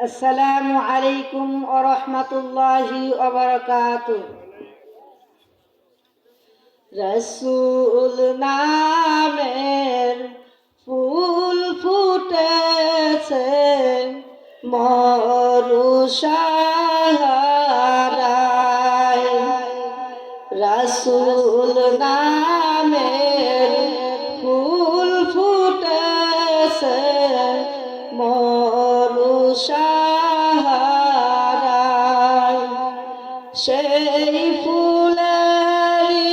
আসসালামু আলাইকুম ও রহমতুল্লাহি রসুল নামের ফুল ফুটেছে মরুষাহারায় রসুল নামের সেই ফুলেরই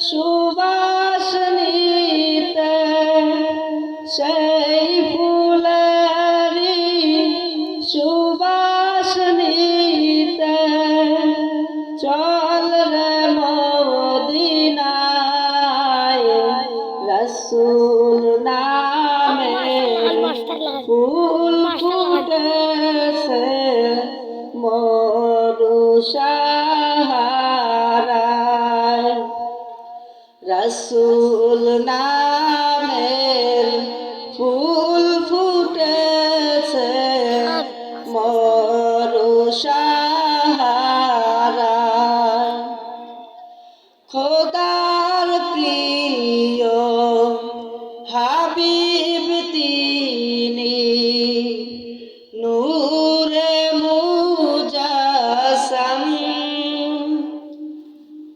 সুবাস নিতে সেই ফুলেরই সুবাস নিতে। চল রে মদিনায় রসুল নামে ফুল ফুটেছে মরুষাহারায় রসুল নামের ফুল ফুটেছে মরুষাহারায় খোদার প্রিয় হাবিব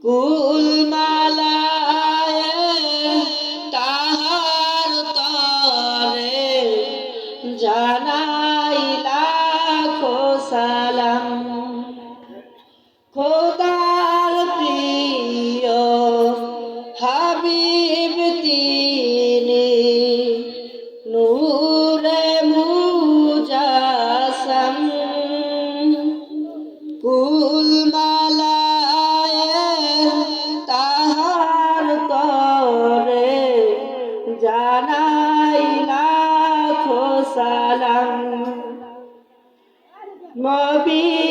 কুল মালায় তাহার তরে জানাই লাখো সালাম। খোদার প্রিয় হাবিব তিনি Love me.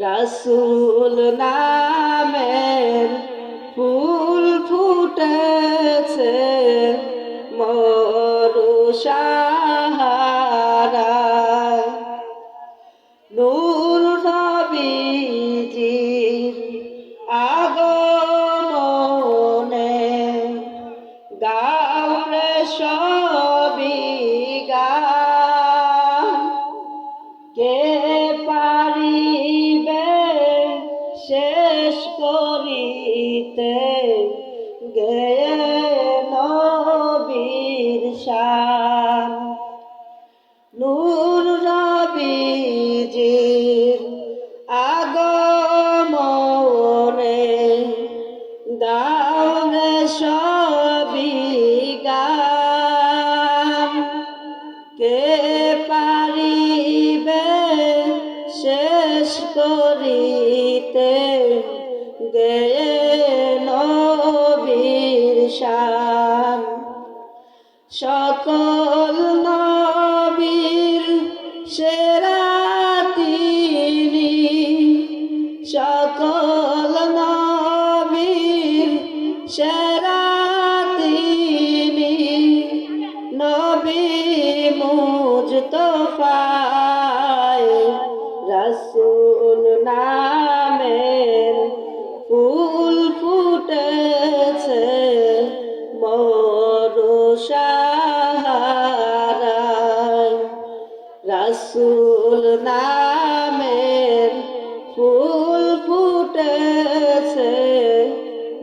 রসুল নামের ফুল ফুটেছে মরুষাহারায় নূর নবীজি আগমনে নবীর শান। সকল নবীর সেরা রসুল নামের ফুল ফুটেছে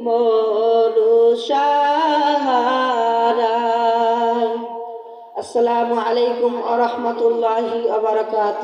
মরুষাহারায় আসসালামু আলাইকুম আ রহমতুল্লাহি আবরকাত